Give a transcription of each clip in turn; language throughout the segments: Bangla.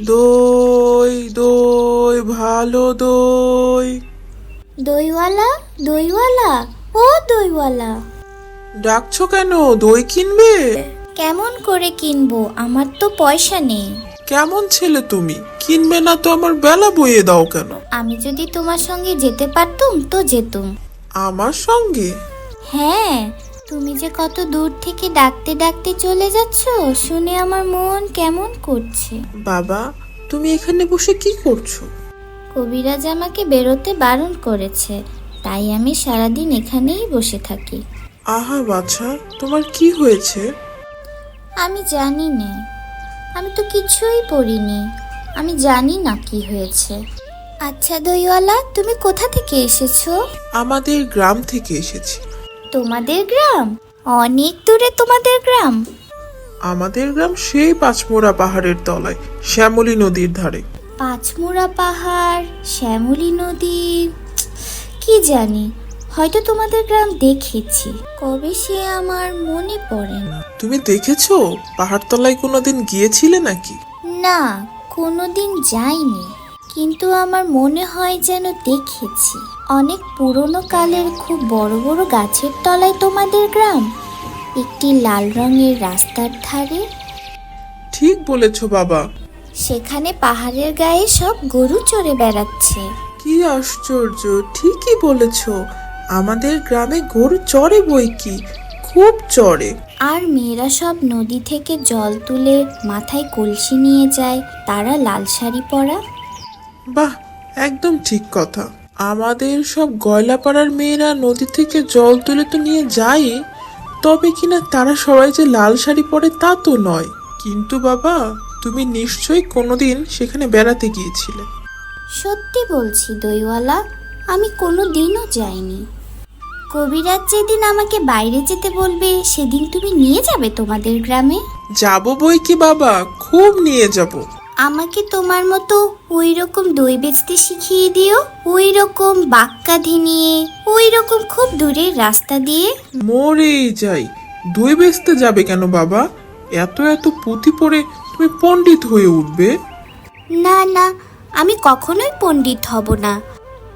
দই দই ভালো দই। দইওয়ালা দইওয়ালা ও দইওয়ালা। ডাকছো কেন? দই কিনবে? কেমন করে কিনবো? আমার তো পয়সা নেই। কেমন ছেলে তুমি? কিনবে না তো আমার বেলা বইয়ে দাও কেন? আমি যদি তোমার সঙ্গে যেতে পারতুম তো যেতুম। আমার সঙ্গে? হ্যাঁ তুমি যে কত দূর থেকে ডাকতে ডাকতে চলে যাচ্ছ শুনে আমার মন কেমন করছে? বাবা তুমি এখানে বসে কি করছ? কবিরাজ আমাকে বেরোতে বারণ করেছে তাই আমি সারাদিন এখানেই বসে থাকি। আহা বাছা তোমার কি হয়েছে? আমি জানি না আমি তো কিছুই পড়িনি আমি জানি না কি হয়েছে। আচ্ছা দইওয়ালা তুমি কোথা থেকে এসেছ? আমাদের গ্রাম থেকে এসেছি। তোমাদের গ্রাম? অনেক দূরে তোমাদের গ্রাম। আমাদের গ্রাম সেই পাঁচমোড়া পাহাড়ের তলায় শ্যামলী নদীর ধারে। পাঁচমোড়া পাহাড় শ্যামলী নদী কি জানি হয়তো তোমাদের গ্রাম দেখেছি কবে সে আমার মনে পড়ে না। তুমি দেখেছ? পাহাড় পাহাড়তলায় কোনোদিন গিয়েছিলে নাকি? না কোনোদিন যাইনি কিন্তু আমার মনে হয় যেন দেখেছি। অনেক পুরনো কালের খুব বড় বড় গাছের তলায় তোমাদের গ্রাম। একটি লাল রঙের রাস্তার ধারে। ঠিক বলেছ বাবা। সেখানে পাহাড়ের গায়ে সব গরু চড়ে বেড়াচ্ছে। কি আশ্চর্য ঠিকই বলেছ। আমাদের গ্রামে গরু চড়ে বই কি? খুব চড়ে আর মেয়েরা সব নদী থেকে জল তুলে মাথায় কলসি নিয়ে যায় তারা লাল শাড়ি পরা। বাহ একদম ঠিক কথা। আমাদের সব গয়লাপাড়ার মেয়েরা নদী থেকে জল তুলে তো নিয়ে যায় তবে কিনা তারা সবাই যে লাল শাড়ি পরে তা তো নয়। কিন্তু বাবা তুমি নিশ্চয়ই কোনোদিন সেখানে বেড়াতে গিয়েছিলে। সত্যি বলছি দইওয়ালা আমি কোনো দিনও যাইনি। কবিরাজ যেদিন আমাকে বাইরে যেতে বলবে সেদিন তুমি নিয়ে যাবে তোমাদের গ্রামে? যাব বই কি বাবা? খুব নিয়ে যাব। আমাকে তোমার মতো ওই রকম দই বেচতে শিখিয়ে দিও। ওই রকম বাক্কাধি নিয়ে ওই রকম খুব দূরের রাস্তা দিয়ে। মরেই যাই। দই বেচতে যাবে কেন বাবা? এত এত পুঁথি পড়ে তুমি পণ্ডিত হয়ে উঠবে। না না আমি কখনোই পণ্ডিত হব না।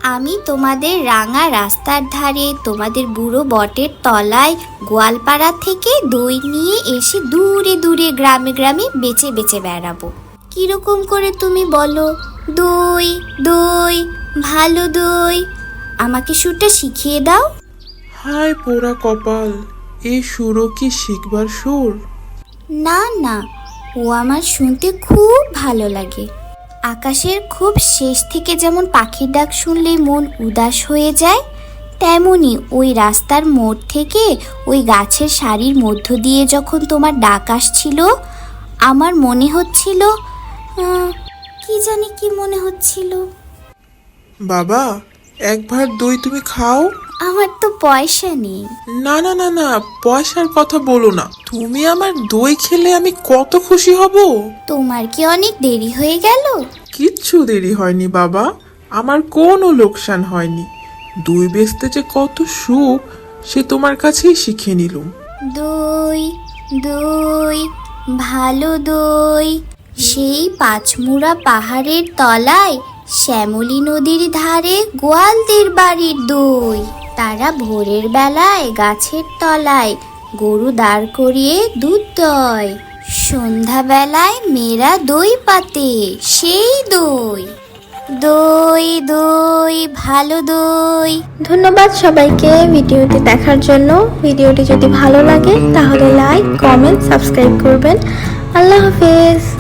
আমি তোমাদের রাঙা রাস্তার ধারে তোমাদের বুড়ো বটের তলায় গোয়ালপাড়া থেকে দই নিয়ে এসে দূরে দূরে গ্রামে গ্রামে বেচে বেচে বেড়াবো। কীরকম করে তুমি বলো? দই দই ভালো দই। আমাকে সুরটা শিখিয়ে দাও। হায় পোড়া কপাল এই সুরও কি শিখবার সুর? না না ও আমার শুনতে খুব ভালো লাগে। আকাশের খুব শেষ থেকে যেমন পাখির ডাক শুনলেই মন উদাস হয়ে যায় তেমনি ওই রাস্তার মোড় থেকে ওই গাছের সারির মধ্য দিয়ে যখন তোমার ডাক আসছিল আমার মনে হচ্ছিল কি জানি কি মনে হচ্ছিল। বাবা এক ভার দই তুমি খাও? আমার তো পয়সা নেই। না না না না পয়সার কথা বলো না। তুমি আমার দই খেলে আমি কত খুশি হব? তোমার কি অনেক দেরি হয়ে গেল? কিচ্ছু দেরি হয়নি বাবা। আমার কোনো লোকসান হয়নি। দই বেচতে যে কত সুখ সে তোমার কাছেই শিখে নিলুম। দই দই ভালো দই সেই পাঁচমুড়া পাহাড়ের তলায় শ্যামলী নদীর ধারে গোয়ালদের বাড়ির দই। তারা ভোরের বেলায় গাছের তলায় গরু দাঁড় করিয়ে দুধ দয়। সন্ধ্যাবেলায় মেয়েরা দই পাতে, সেই দই। দই দই, ভালো দই। ধন্যবাদ সবাইকে ভিডিওটি দেখার জন্য। ভিডিওটি যদি ভালো লাগে, তাহলে লাইক, কমেন্ট, সাবস্ক্রাইব করবেন। আল্লাহ হাফেজ।